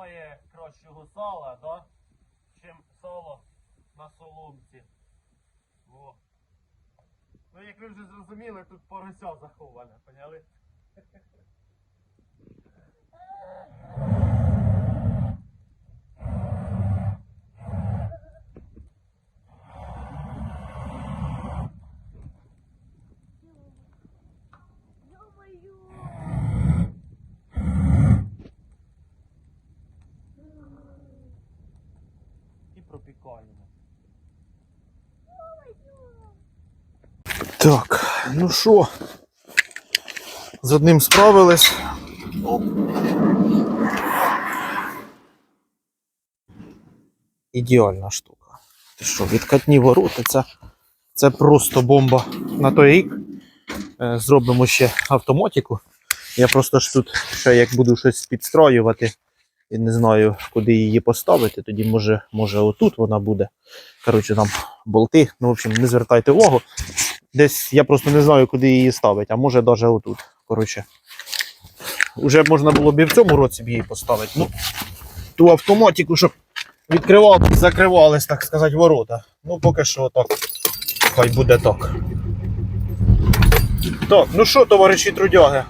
немає кращого сала, да? чим сало на соломці. Во. Ну, як ви вже зрозуміли, тут порося заховане, поняли? І пропікаємо. Так, ну що, з одним справились. Ідеальна штука. Ти що, відкатні ворота, це, це просто бомба на той рік. Е, Зробимо ще автоматику. Я просто ж тут ще як буду щось підстроювати і не знаю, куди її поставити, тоді може, може отут вона буде. Коротше, там болти. Ну, в общем, не звертайте увагу. Десь я просто не знаю, куди її ставити, а може навіть отут. Коротше. Уже можна було б і в цьому році б її поставити. Ну, ту автоматику, щоб відкривали, закривались, так сказати, ворота. Ну, поки що так. Хай буде так. Так, ну що, товариші трудяги?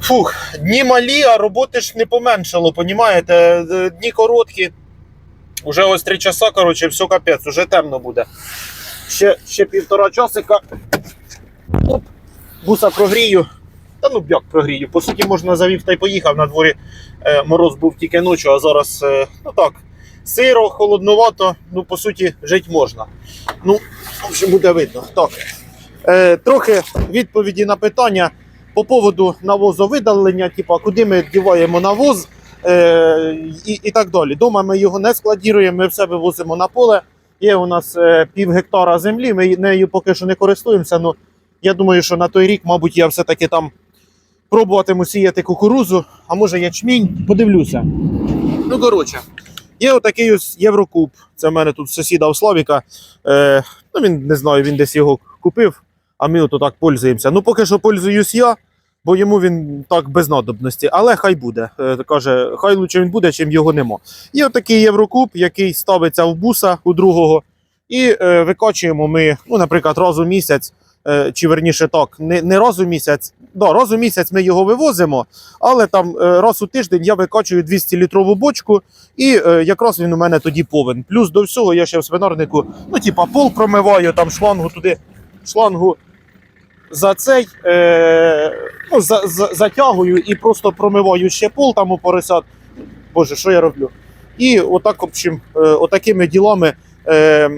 Фух, дні малі, а роботи ж не поменшало, понімаєте? Е, Дні короткі. Уже ось три часа, коротше, все капець, уже темно буде. Ще, ще півтора часика. Оп, буса прогрію. Та ну як прогрію. По суті, можна завів та й поїхав. На дворі е, мороз був тільки ночі, а зараз, е, ну так, сиро, холоднувато, ну, по суті, жити можна. Ну, в общем, буде видно. Так. Е, трохи відповіді на питання по поводу навозовидалення, типу, куди ми діваємо навоз е, і, і так далі. Дома ми його не складіруємо, ми все вивозимо на поле. Є у нас е, пів гектара землі, ми нею поки що не користуємося. Ну, я думаю, що на той рік, мабуть, я все-таки там пробуватиму сіяти кукурузу, а може ячмінь, подивлюся. Ну, коротше, є отакий ось Єврокуб. Це в мене тут сусіда у Славіка. Е, ну, він не знаю, він десь його купив, а ми ото так пользуємося. Ну, поки що пользуюсь я, бо йому він так без надобності, але хай буде. Е, каже, хай лучше він буде, чим його нема. Є отакий Єврокуб, який ставиться в буса у другого, і е, викачуємо ми, ну, наприклад, раз у місяць. е, Чи верніше так, не, не раз у місяць. Да, раз у місяць ми його вивозимо, але там е, раз у тиждень я викачую 200 літрову бочку, і е, якраз він у мене тоді повен. Плюс до всього я ще в свинарнику, ну, типа, пол промиваю, там шлангу туди, шлангу за цей е, ну, за, за, затягую і просто промиваю ще пол там у поросят. Боже, що я роблю? І отак, общем, е, отакими ділами е,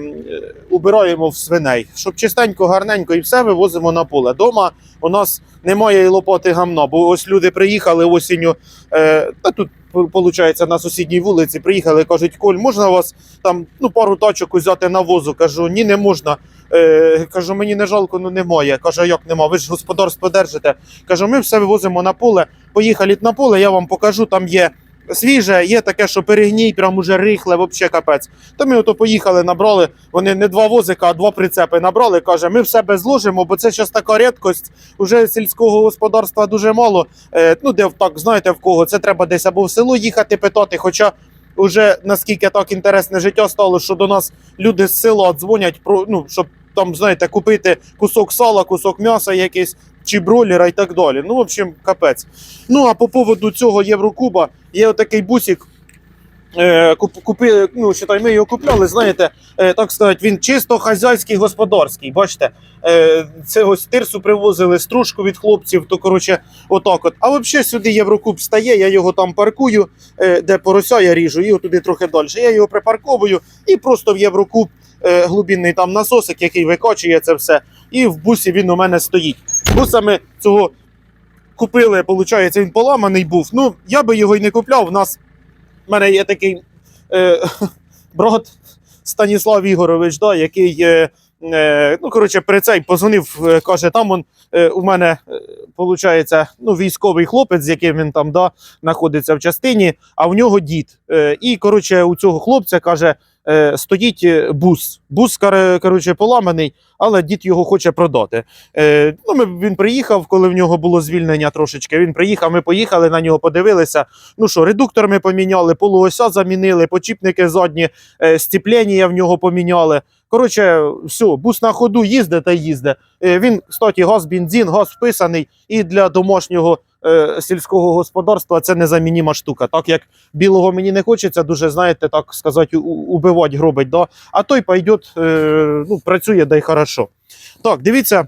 убираємо в свиней. Щоб чистенько, гарненько і все вивозимо на поле. Дома у нас немає і лопати гамна, бо ось люди приїхали осінню. Е, та тут виходить, на сусідній вулиці приїхали, кажуть, Коль, можна вас там ну, пару тачок взяти на возу? Кажу, ні, не можна. Е, кажу, мені не жалко, ну немає. Каже, як нема? Ви ж господарство держите. Кажу, ми все вивозимо на поле. Поїхали на поле, я вам покажу, там є. Свіже, є таке, що перегній, прям уже рихле, взагалі капець. То ми ото поїхали, набрали. Вони не два возика, а два прицепи набрали. Каже, ми в себе зложимо, бо це зараз така рідкость. Уже сільського господарства дуже мало. Е, ну, де так, знаєте, в кого це треба десь або в село їхати питати. Хоча вже наскільки так інтересне життя стало, що до нас люди з села дзвонять про ну, щоб там, знаєте, купити кусок сала, кусок м'яса якийсь, чи бройлера і так далі. Ну, в общем, капець. Ну, а по поводу цього Єврокуба є отакий бусик. Е, купи, ну, считай, ми його купляли, знаєте, е, так сказати, він чисто хазяйський, господарський. Бачите, е, це ось тирсу привозили, стружку від хлопців, то коротше, отак от. А взагалі сюди Єврокуб стає, я його там паркую, де порося я ріжу, і туди трохи далі. Я його припарковую і просто в Єврокуб е, глибинний там насосик, який викачує це все. І в бусі він у мене стоїть. Бусами цього купили, виходить, він поламаний був. Ну, я би його й не купляв. У нас в мене є такий е, брат Станіслав Ігорович, да, який. Е, Е, ну, коротше, при цей позвонив, е, каже, там он, у мене, виходить, ну, військовий хлопець, з яким він там да, знаходиться в частині, а в нього дід. І, коротше, у цього хлопця каже, стоїть е, бус. Бус коротше, поламаний, але дід його хоче продати. Е, ну, ми, він приїхав, коли в нього було звільнення трошечки. Він приїхав, ми поїхали на нього, подивилися. Ну що, редуктор ми поміняли, полуося замінили, почіпники задні, е, стіплення в нього поміняли. Коротше, все, бус на ходу їздить та їздить. Е, Він, кстати, газ, бензин, газ вписаний, і для домашнього е, сільського господарства це незамініма штука. Так як білого мені не хочеться, дуже, знаєте, так сказати, убивати, гробить. Да? А той пойде, е, ну, працює, да й хорошо. Так, дивіться,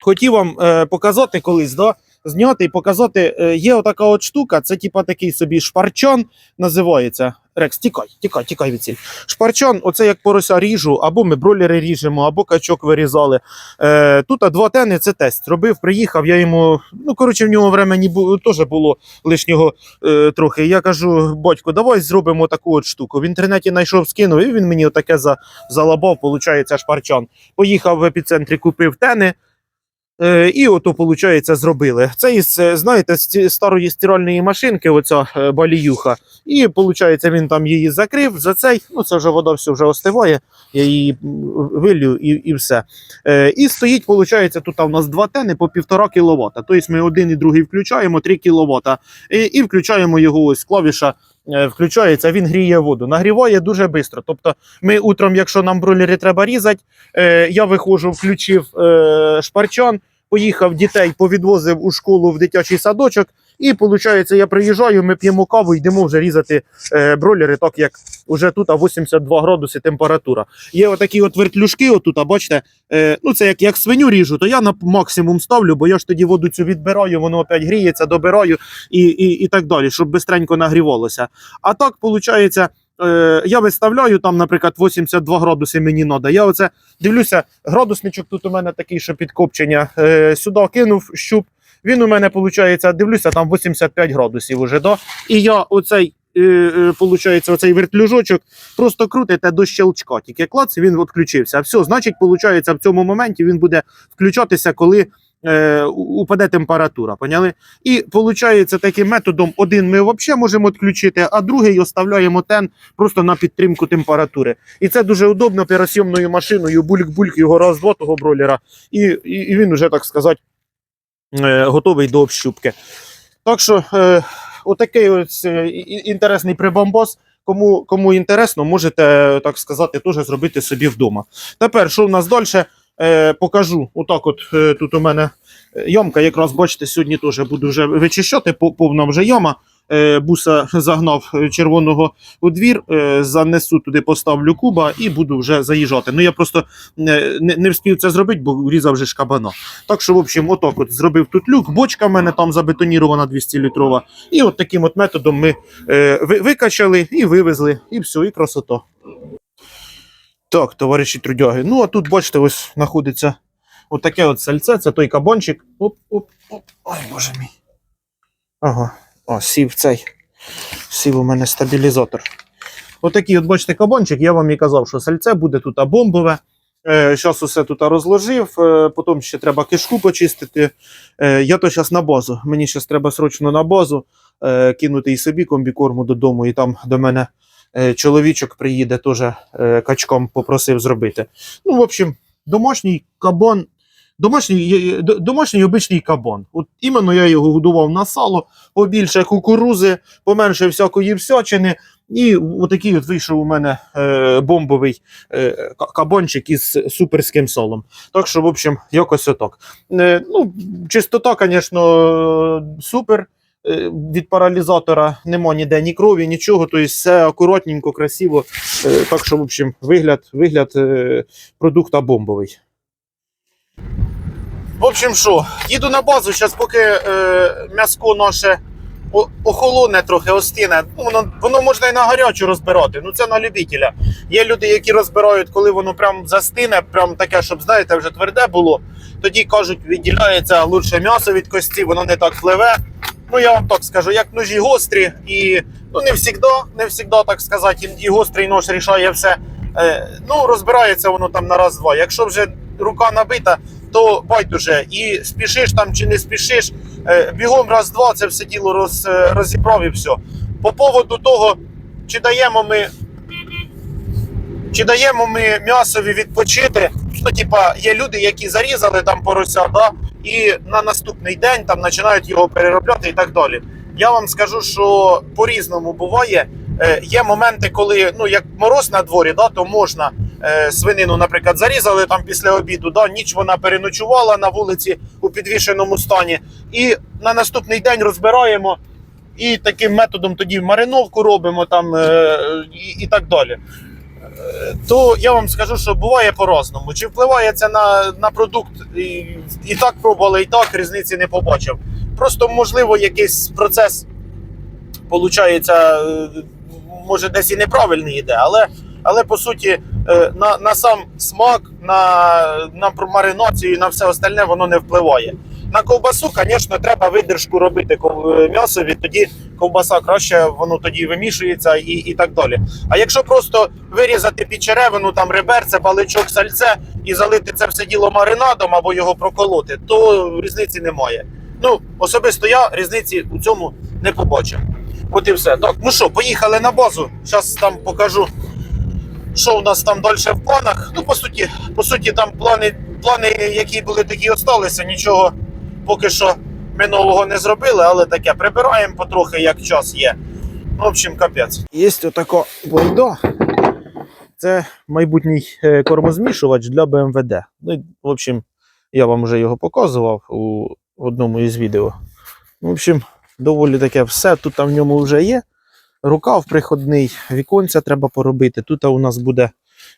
хотів вам е, показати колись, да? зняти і показати. Є отака от штука, це типа такий собі шпарчан називається. Рекс, тікай, тікай, тікай від ціль. Шпарчан, оце як порося ріжу, або ми бролери ріжемо, або качок вирізали. Е, тут а два тени це тест. Робив, приїхав, я йому. Ну, коротше, в нього времені бу- теж було лишнього е, трохи. Я кажу, батько, давай зробимо таку от штуку. В інтернеті знайшов, скинув, і він мені отаке за, залабав, виходить, шпарчан. Поїхав в епіцентрі, купив тени. Е, і ото, виходить, зробили. Це із, е, знаєте, з старої стиральної машинки, оця е, баліюха. І, виходить, він там її закрив за цей. Ну, це вже вода все вже остиває, я її м, вилью і, і все. І стоїть, виходить, тут у нас два тени по півтора кВт. Тобто ми один і другий включаємо 3 кВт. І, і включаємо його ось клавіша. Е, Включається, він гріє воду. Нагріває дуже швидко. Тобто, ми утром, якщо нам бройлери треба різати, е, я виходжу, включив е, шпарчан, поїхав дітей, повідвозив у школу в дитячий садочок. І виходить, я приїжджаю, ми п'ємо каву, йдемо вже різати е, бройлери, так як уже тут 82 градуси температура. Є отакі от вертлюжки, отут, бачите, е, ну це як, як свиню ріжу, то я на максимум ставлю, бо я ж тоді воду цю відбираю, воно опять гріється, добираю і, і, і так далі, щоб бистренько нагрівалося. А так, виходить, е, я виставляю там, наприклад, 82 градуси мені треба. Я оце дивлюся, градусничок тут у мене такий, що підкопчення. Е, сюди кинув щуп. Він у мене, виходить, дивлюся, там 85 градусів уже, да? І я оцей, е, е, оцей вертлюжочок просто крутите до щелчка. Тільки клац, він відключився. Все, значить, виходить, в цьому моменті він буде включатися, коли е, упаде температура. Поняли? І виходить, таким методом один ми взагалі можемо відключити, а другий оставляємо тен просто на підтримку температури. І це дуже удобно пересйомною машиною, бульк-бульк його раз два того бройлера, і, і, і він вже, так сказати, готовий до общупки. Так що, е, отакий ось е, інтересний прибамбос. Кому, кому інтересно, можете, так сказати, теж зробити собі вдома. Тепер, що в нас далі, е, покажу. Отак, от е, тут у мене е, ямка, якраз бачите, сьогодні теж буду вже вичищати, по- повна вже яма. Е, буса загнав е, червоного у двір, е, занесу туди, поставлю куба і буду вже заїжджати. Ну я просто не, не, встиг це зробити, бо врізав вже ж. Так що, в общем, отак от зробив тут люк, бочка в мене там забетонірована 200 літрова. І от таким от методом ми викачали і вивезли, і все, і красота. Так, товариші трудяги. Ну, а тут, бачите, ось знаходиться отаке от сальце, це той кабанчик. Оп, оп, оп. Ой, боже мій. Ага. О, сів цей. Сів у мене стабілізатор. Отакий, от бачите, кабанчик, я вам і казав, що сальце буде тут бомбове. Е, Зараз усе тут розложив, е, потім ще треба кишку почистити. Е, Я то зараз на базу. Мені зараз треба срочно на базу е, кинути і собі комбікорму додому, і там до мене е, чоловічок приїде, теж е, качком попросив зробити. Ну, в общем, домашній кабан. Домашній, домашній обичний кабан. От іменно я його годував на сало, побільше кукурузи, поменше всякої всячини. І отакий от вийшов у мене е, бомбовий е, ка- кабанчик із суперським солом. Так що, в общем, якось отак. Е, ну, чистота, звісно, супер. Е, Від паралізатора нема ніде ні крові, нічого. Тобто все акуратненько, красиво. Е, так що, в общем, вигляд, вигляд е, продукта бомбовий. В общем, що, їду на базу, зараз поки е, м'яско наше охолоне трохи, остине. Ну, воно, воно можна і на гарячу розбирати. Ну це на любителя. Є люди, які розбирають, коли воно прям застине, прям таке, щоб знаєте, вже тверде було. Тоді кажуть, відділяється лучше м'ясо від кості, воно не так пливе. Ну я вам так скажу, як ножі гострі, і ну не завжди, не завжди, так сказати, і гострий нож рішає все. Е, ну, розбирається воно там на раз-два. Якщо вже рука набита, то байдуже. І спішиш там чи не спішиш, е, бігом раз-два це все діло роз, е, розібрав і все. По поводу того, чи даємо ми Чи даємо ми м'ясові відпочити? Ну, типа, є люди, які зарізали там порося, да, і на наступний день там починають його переробляти і так далі. Я вам скажу, що по-різному буває. Е, є моменти, коли ну як мороз на дворі, да, то можна е, свинину, наприклад, зарізали там після обіду. Да, ніч вона переночувала на вулиці у підвішеному стані, і на наступний день розбираємо. І таким методом тоді мариновку робимо там е, і, і так далі. Е, То я вам скажу, що буває по-разному. Чи впливає це на, на продукт? І, і так пробували, і так різниці не побачив. Просто, можливо, якийсь процес е, може, десь і неправильний йде, але, але по суті, е, на, на сам смак, на, на маринацію і на все остальне воно не впливає. На ковбасу, звісно, треба видержку робити м'ясові, тоді ковбаса краще, воно тоді вимішується і, і так далі. А якщо просто вирізати під черевину, там реберце, баличок, сальце і залити це все діло маринадом або його проколоти, то різниці немає. Ну, особисто я різниці у цьому не побачив. От і все. Так, ну що, поїхали на базу. Зараз там покажу, що у нас там далі в планах. Ну, по суті, по суті, там плани, плани, які були, такі осталися. Нічого поки що ми нового не зробили, але таке прибираємо потрохи, як час є. Ну, в общем, капець. Є отако бойдо. Це майбутній е, кормозмішувач для БМВД. Ну, в общем, я вам вже його показував у одному із відео. В общем, доволі таке все. Тут в ньому вже є. Рукав приходний, віконця треба поробити. Тут у нас буде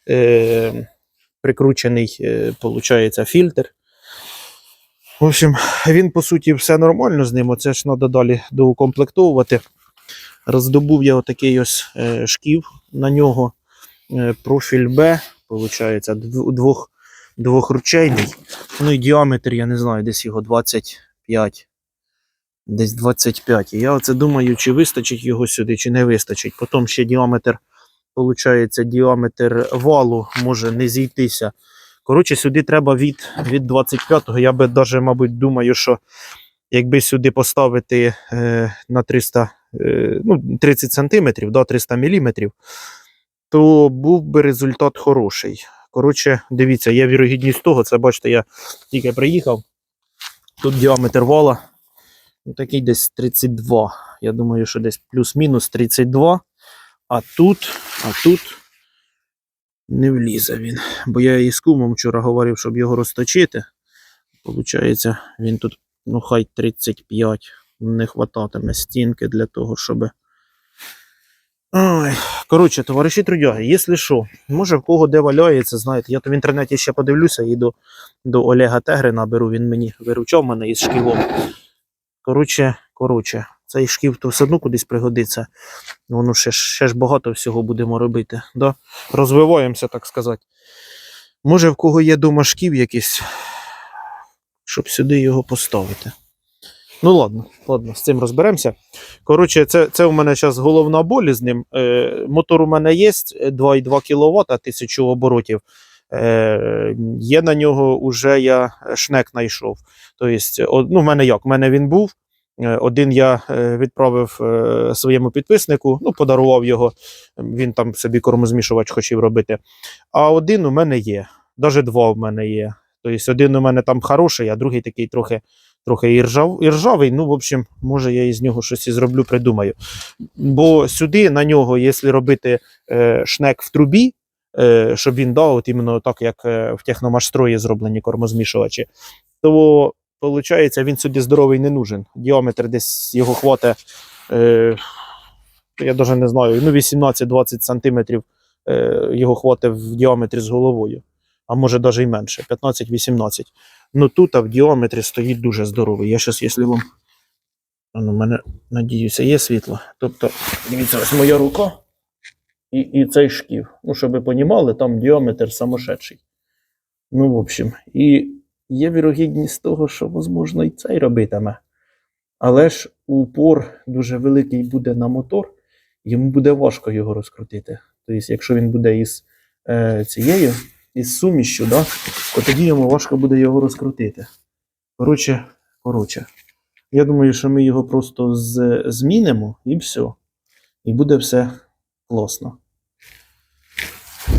е, прикручений, е, получається, фільтр. В общем, він по суті все нормально з ним. Оце ж треба далі доукомплектовувати. Роздобув я отакий ось е, шків на нього. Е, профіль Б, виходить, двох, двохручейний. Ну і діаметр, я не знаю, десь його 25. Десь 25. І я оце думаю, чи вистачить його сюди, чи не вистачить. Потім ще діаметр, виходить, діаметр валу може не зійтися. Коротше, сюди треба від, від 25-го. Я би навіть, мабуть, думаю, що якби сюди поставити е, на 300, е, ну, 30 см, да, 300 мм, то був би результат хороший. Коротше, дивіться, є вірогідність того, це бачите, я тільки приїхав. Тут діаметр вала ну, такий десь 32. Я думаю, що десь плюс-мінус 32. А тут, а тут не влізе він. Бо я із кумом вчора говорив, щоб його розточити. Получається, він тут, ну, хай 35. Не хвататиме стінки для того, щоб. Ой, коротше, товариші трудяги, якщо що, може в кого де валяється, знаєте, я то в інтернеті ще подивлюся і до, до Олега Тегрина беру, він мені виручав мене із шківом. Коротше, коротше, цей шків то все одно кудись пригодиться. Воно ще, ж- ще ж багато всього будемо робити. Да? Розвиваємося, так сказати. Може, в кого є дома шків якийсь, щоб сюди його поставити. Ну ладно, ладно, з цим розберемося. Коротше, це, це у мене зараз головна боль з ним. Е, мотор у мене є 2,2 кВт, 1000 оборотів. Е, є на нього вже я шнек знайшов. Тобто, ну, в мене як? У мене він був. Е, Один я е, відправив е, своєму підписнику, ну, подарував його. Він там собі кормозмішувач хотів робити. А один у мене є. Навіть два в мене є. Тобто, один у мене там хороший, а другий такий трохи, трохи і, ржав, і ржавий. Ну, в общем, може, я із нього щось і зроблю, придумаю. Бо сюди на нього, якщо робити шнек в трубі, щоб він дав, от іменно так, як е, в техномашстрої зроблені кормозмішувачі, то виходить, він сюди здоровий не нужен. Діаметр десь його хватить, е, я навіть не знаю, ну 18-20 сантиметрів е, його хватить в діаметрі з головою, а може навіть і менше, 15-18. Ну тут а в діаметрі стоїть дуже здоровий. Я зараз, якщо вам. А ну, мене, надіюся, є світло. Тобто, дивіться, ось моя рука і, і цей шків. Ну, щоб ви понімали, там діаметр самошедший. Ну, в общем, і є вірогідність того, що, можливо, і цей робитиме. Але ж упор дуже великий буде на мотор, йому буде важко його розкрутити. Тобто, якщо він буде із е, цією, із сумішчю, да, то тоді йому важко буде його розкрутити. Коротше, коротше. Я думаю, що ми його просто змінимо і все. І буде все класно.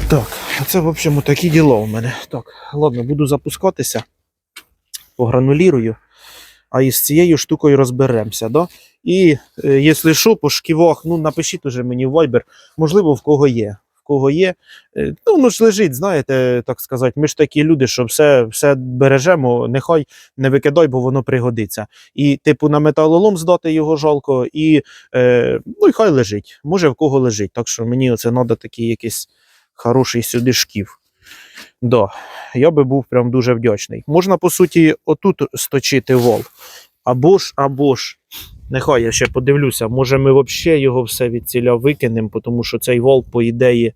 Так, це, в общем, такі діла у мене. Так, ладно, буду запускатися. Погранулірую. А із цією штукою розберемося. Да? І е, якщо що, по шківах, ну напишіть уже мені в Viber, можливо, в кого є. Кого є. Е, Ну, ну ж лежить, знаєте, так сказати. Ми ж такі люди, що все, все бережемо, нехай не викидай, бо воно пригодиться. І, типу, на металолом здати його жалко, і е, ну і хай лежить. Може в кого лежить. Так що мені оце треба такий якийсь хороший сюди шків. Да, я би був прям дуже вдячний. Можна, по суті, отут сточити вол. Або ж, або ж. Нехай я ще подивлюся, може ми взагалі його все від ціля викинемо, тому що цей вол, по ідеї,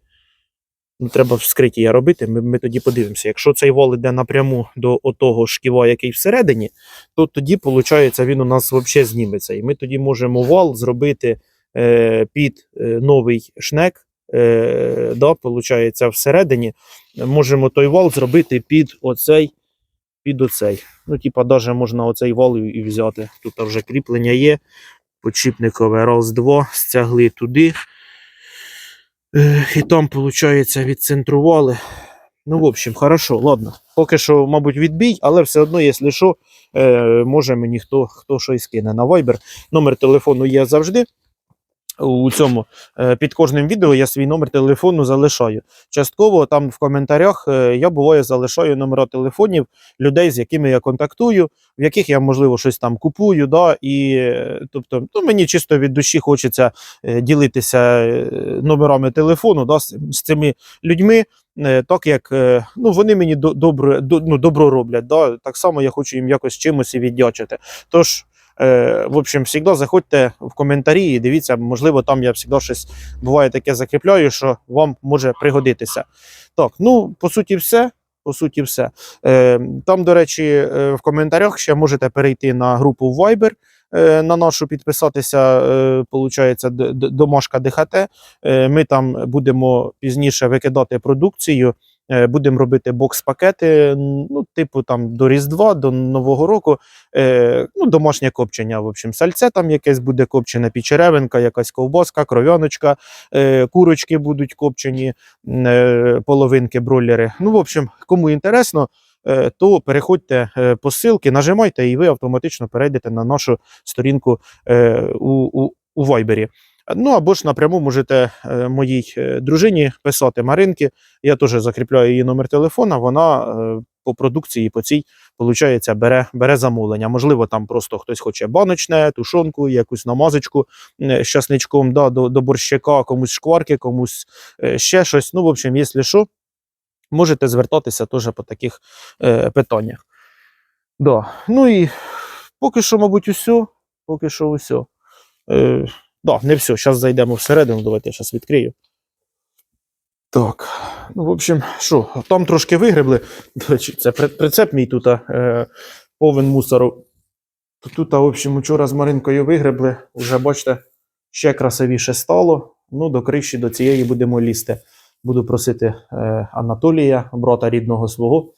ну, треба вскриття робити. Ми, ми тоді подивимося. Якщо цей вол йде напряму до отого шківа, який всередині, то тоді, виходить, він у нас взагалі зніметься. І ми тоді можемо вал зробити е, під е, новий шнек. Е, да, получається, всередині можемо той вал зробити під оцей, під оцей. Ну, типа, навіть можна оцей вал і- взяти. Тут вже кріплення є. Подшипникове раз, два, стягли туди. І там, виходить, відцентрували. Ну, в общем, хорошо, ладно. Поки що, мабуть, відбій, але все одно, якщо що, е, може мені хто, хто щось кине на Viber. Номер телефону є завжди. У цьому е, під кожним відео я свій номер телефону залишаю. Частково там в коментарях е, я буває залишаю номера телефонів людей, з якими я контактую, в яких я можливо щось там купую. Да, і е, тобто, ну, мені чисто від душі хочеться ділитися номерами телефону да, з, цими людьми. Так як ну, вони мені добре, ну, добро роблять. Да? Так само я хочу їм якось чимось віддячити. Тож, в общем, завжди заходьте в коментарі і дивіться, можливо, там я завжди щось буває таке закріпляю, що вам може пригодитися. Так, ну по суті, все. По суті, все. Е, там, до речі, е, в коментарях ще можете перейти на групу в Viber. е, На нашу підписатися, е, получається, домашка ДХТ. Е, Ми там будемо пізніше викидати продукцію, е, будемо робити бокс-пакети, ну, типу там до Різдва, до Нового року. Е, Ну, домашнє копчення. В общем, сальце там якесь буде копчене, пічеревинка, якась ковбаска, кров'яночка, е, курочки будуть копчені, е, половинки, бройлери. Ну, в общем, кому інтересно, е, то переходьте е, по ссылки, нажимайте, і ви автоматично перейдете на нашу сторінку е, у, у, у. Ну або ж напряму можете е, моїй е, дружині писати Маринки. Я теж закріпляю її номер телефона. Вона е, по продукції по цій получається, бере, бере замовлення. Можливо, там просто хтось хоче баночне, тушонку, якусь намазочку з часничком да, до, до борщака, комусь шкварки, комусь ще щось. Ну, в общем, якщо що, можете звертатися теж по таких е, питаннях. Да. Ну і поки що, мабуть, усе. Поки що усе. Е, да, не все. Зараз зайдемо всередину. Давайте я зараз відкрию. Так. Ну, в общем, що, там трошки вигребли. Це прицеп мій тут е, повен мусору. Тут, в общем, вчора з Маринкою вигребли. Уже бачите, ще красивіше стало. Ну, до криші до цієї будемо лізти. Буду просити е, Анатолія, брата рідного свого.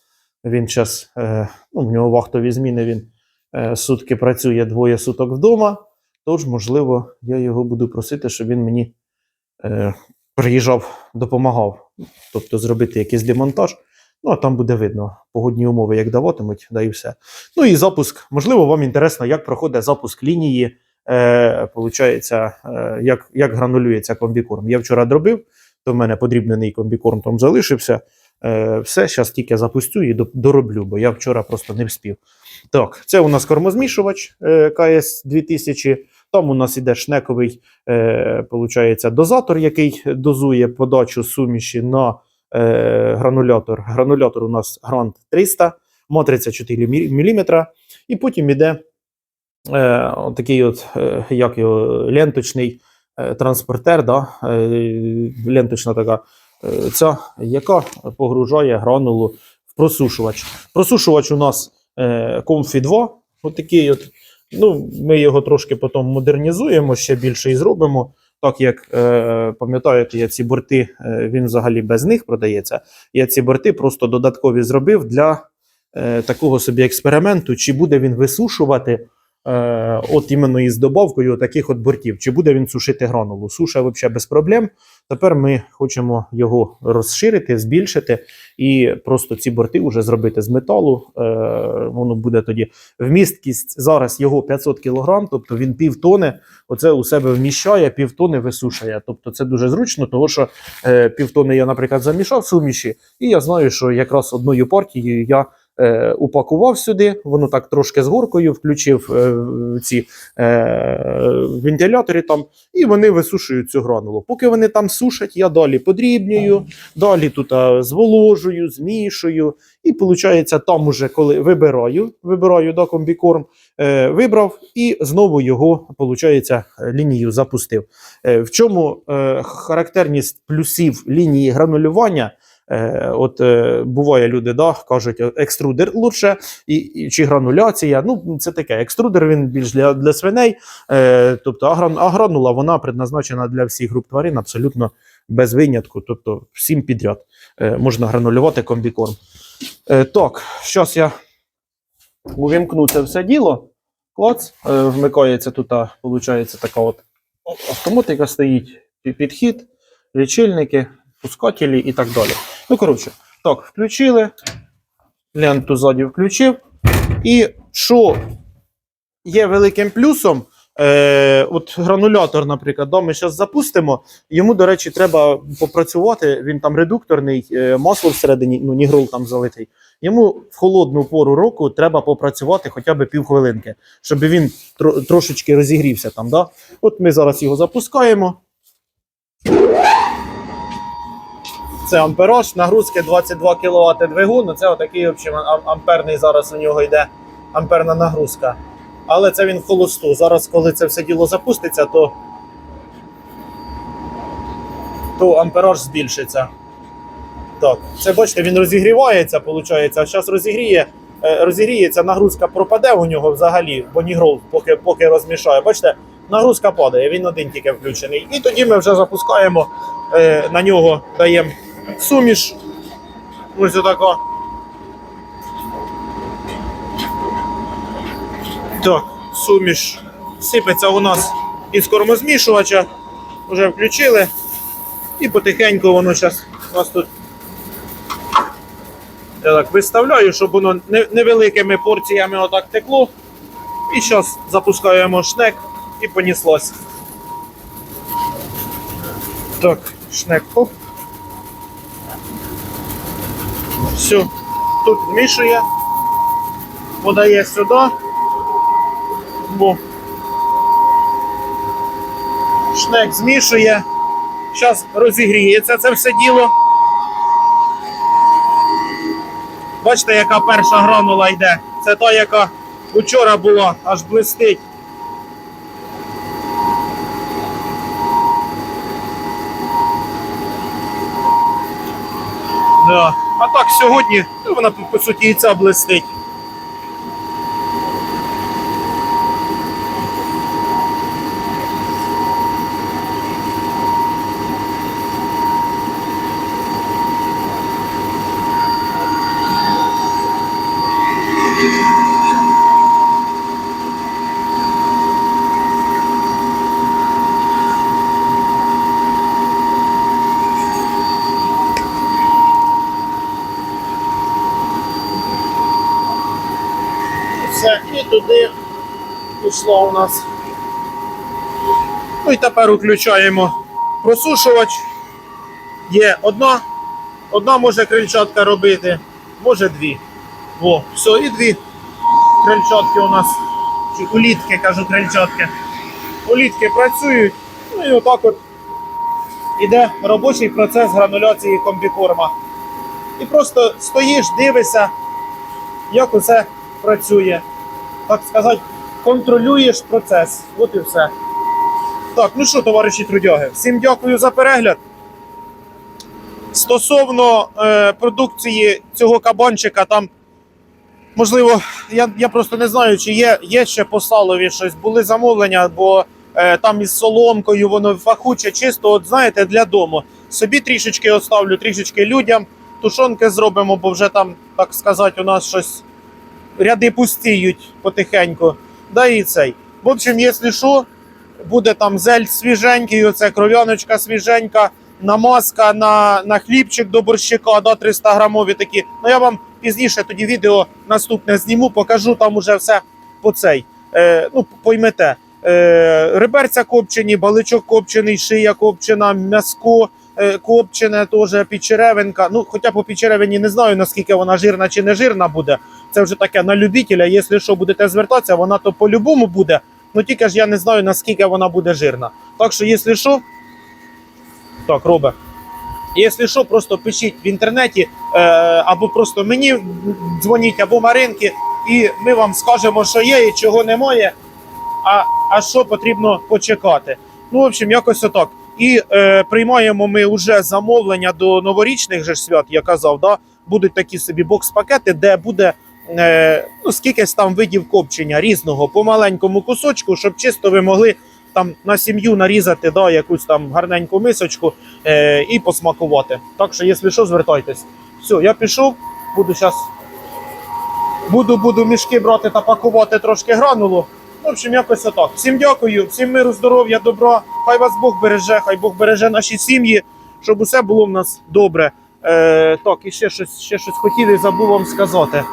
Він зараз, е, ну, в нього вахтові зміни, він е, сутки працює двоє суток вдома. Тож, можливо, я його буду просити, щоб він мені е, приїжджав, допомагав. Тобто зробити якийсь демонтаж. Ну, а там буде видно погодні умови, як даватимуть, да і все. Ну і запуск. Можливо, вам інтересно, як проходить запуск лінії. Е, получається, е, як, як гранулюється комбікорм. Я вчора дробив, то в мене подрібнений комбікорм там залишився. Е, все, зараз тільки запустю і дороблю, бо я вчора просто не вспів. Так, це у нас кормозмішувач е, КС 2000. Там у нас іде шнековий е, получається, дозатор, який дозує подачу суміші на е, гранулятор. Гранулятор у нас Грант 300, матриця 4 мм. І потім іде е, такий от, е, як його, ленточний е, транспортер, да, е, ленточна така е, ця, яка погружає гранулу в просушувач. Просушувач у нас е, Comfy 2, отакий от. Ну, ми його трошки потім модернізуємо, ще більше і зробимо. Так як е, пам'ятаєте, я ці борти, е, він взагалі без них продається. Я ці борти просто додаткові зробив для е, такого собі експерименту, чи буде він висушувати Е, от іменно із добавкою таких от бортів. Чи буде він сушити гранулу? Суша взагалі без проблем. Тепер ми хочемо його розширити, збільшити і просто ці борти вже зробити з металу. Е, воно буде тоді вмісткість зараз його 500 кг, тобто він півтони. Оце у себе вміщає, півтони висушує. Тобто це дуже зручно, тому що е, півтони я, наприклад, замішав суміші, і я знаю, що якраз одною партією я е, упакував сюди, воно так трошки з горкою, включив е, ці е, вентилятори там, і вони висушують цю гранулу. Поки вони там сушать, я далі подрібнюю, далі тут а, зволожую, змішую. І виходить, там уже коли вибираю, вибираю да, комбікорм, е, вибрав і знову його, виходить, лінію запустив. Е, в чому е, характерність плюсів лінії гранулювання? Е, от е, буває люди, да, кажуть, е, екструдер лучше, і, і, чи грануляція. Ну, це таке. Екструдер він більш для, для свиней. Е, тобто, а, гран- а гранула вона предназначена для всіх груп тварин абсолютно без винятку. Тобто, всім підряд е, можна гранулювати комбікорм. Е, так, зараз я увімкну це все діло. Клац, е, вмикається тут, виходить, така от автоматика стоїть, підхід, лічильники, пускателі і так далі. Ну, коротше, так, включили, ленту ззаді включив. І що є великим плюсом, е, от гранулятор, наприклад, да, ми зараз запустимо. Йому, до речі, треба попрацювати. Він там редукторний, е, масло всередині, ну, нігрол там залитий. Йому в холодну пору року треба попрацювати хоча б півхвилинки, щоб він тро- трошечки розігрівся там. Да? От ми зараз його запускаємо. Це ампераж, нагрузки 22 кВт двигун. Ну, Це отакий общем, амперний зараз у нього йде амперна нагрузка. Але це він в холосту. Зараз, коли це все діло запуститься, то, то ампераж збільшиться. Так, це бачите, він розігрівається, виходить. А зараз розігріє, е, розігріється, нагрузка пропаде у нього взагалі, бо нігрол поки, поки розмішає. Бачите, нагрузка падає, він один тільки включений. І тоді ми вже запускаємо, е, на нього даємо суміш. Ось отака. Так, суміш сипеться у нас із кормозмішувача. Вже включили. І потихеньку воно зараз у нас тут. Я так виставляю, щоб воно невеликими порціями отак текло. І зараз запускаємо шнек і поніслось. Так, шнек хоп. Все, тут змішує, подає сюди. Бо шнек змішує. Зараз розігріється це все діло. Бачите, яка перша гранула йде. Це та, яка вчора була, аж блистить. Да. А так сьогодні ну, вона по суті і ця блистить. Все, і туди пішло у нас. Ну і тепер включаємо просушувач. Є одна, одна може крильчатка робити, може дві. О, все, і дві крильчатки у нас. Чи улітки, кажу, крильчатки. Улітки працюють. Ну і отак от іде робочий процес грануляції комбікорма. І просто стоїш, дивишся, як усе працює. Так сказати, контролюєш процес. От і все. Так, ну що, товариші трудяги, всім дякую за перегляд. Стосовно е, продукції цього кабанчика, там, можливо, я, я просто не знаю, чи є, є ще по салові щось, були замовлення, бо е, там із соломкою воно фахуче, чисто, от знаєте, для дому. Собі трішечки оставлю, трішечки людям. Тушонки зробимо, бо вже там, так сказати, у нас щось ряди пустіють потихеньку. да і цей. В общем, якщо що, буде там зель свіженький, оце кров'яночка свіженька, намазка на, на хлібчик до борщика, да, 300 грамові такі. Ну я вам пізніше тоді відео наступне зніму, покажу там уже все по цей. Е, ну, поймете. Е, реберця копчені, баличок копчений, шия копчена, м'яско е, копчене, теж підчеревинка. Ну, хоча по підчеревині не знаю, наскільки вона жирна чи не жирна буде. Це вже таке на любителя. Якщо що будете звертатися, вона то по-любому буде. Ну тільки ж я не знаю, наскільки вона буде жирна. Так що, якщо що, так, робе. Якщо що, просто пишіть в інтернеті, е, або просто мені дзвоніть, або Маринки, і ми вам скажемо, що є і чого немає, а, а що потрібно почекати. Ну, в общем, якось отак. І е, приймаємо ми вже замовлення до новорічних же свят, я казав, да? будуть такі собі бокс-пакети, де буде ну, скількись там видів копчення різного по маленькому кусочку, щоб чисто ви могли там на сім'ю нарізати да, якусь там гарненьку мисочку е, і посмакувати. Так що, якщо що, звертайтесь. Все, я пішов, буду зараз. Буду, буду мішки брати та пакувати трошки гранулу. В общем, якось отак. Всім дякую, всім миру, здоров'я, добра. Хай вас Бог береже, хай Бог береже наші сім'ї, щоб усе було в нас добре. Е, так, і ще щось, ще щось хотів і забув вам сказати.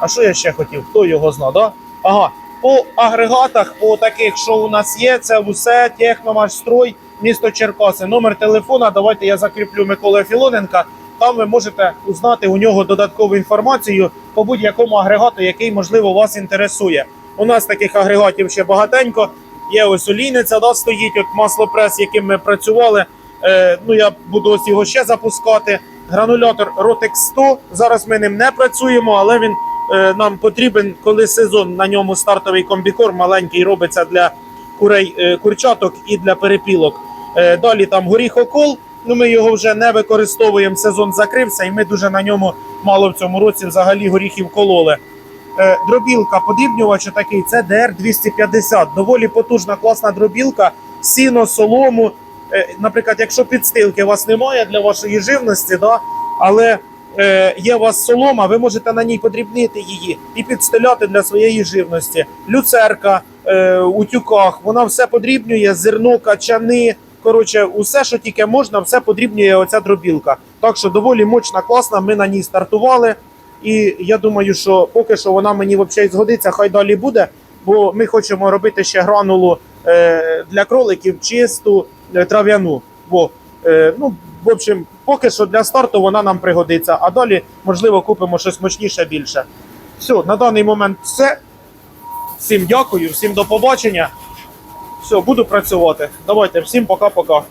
А що я ще хотів? Хто його зна, да? Ага. По агрегатах, по таких, що у нас є, це усе Техномашстрой, місто Черкаси. Номер телефона. Давайте я закріплю Миколи Філоненка. Там ви можете узнати у нього додаткову інформацію по будь-якому агрегату, який можливо вас інтересує. У нас таких агрегатів ще багатенько. Є ось олійниця, да, стоїть, от маслопрес, яким ми працювали. Е, ну я буду ось його ще запускати. Гранулятор Rotex 100. Зараз ми ним не працюємо, але він нам потрібен, коли сезон на ньому стартовий комбікорм маленький робиться для курей, е, курчаток і для перепілок. Е, далі там горіхокол. Ну ми його вже не використовуємо. Сезон закрився, і ми дуже на ньому мало в цьому році взагалі горіхів кололи. Е, дробілка, подрібнювач такий, це DR250. Доволі потужна, класна дробілка, сіно, солому. Е, наприклад, якщо підстилки у вас немає для вашої живності, да, але е, є у вас солома, ви можете на ній подрібнити її і підстиляти для своєї живності. Люцерка е, у тюках, вона все подрібнює, зерно, качани. Коротше, усе, що тільки можна, все подрібнює оця дробілка. Так що доволі мощна, класна. Ми на ній стартували. І я думаю, що поки що вона мені взагалі згодиться, хай далі буде. Бо ми хочемо робити ще гранулу е, для кроликів чисту е, трав'яну. Бо, е, ну, в общем, поки що для старту вона нам пригодиться, а далі, можливо, купимо щось мощніше більше. Все, на даний момент все. Всім дякую, всім до побачення. Все, буду працювати. Давайте, всім пока-пока.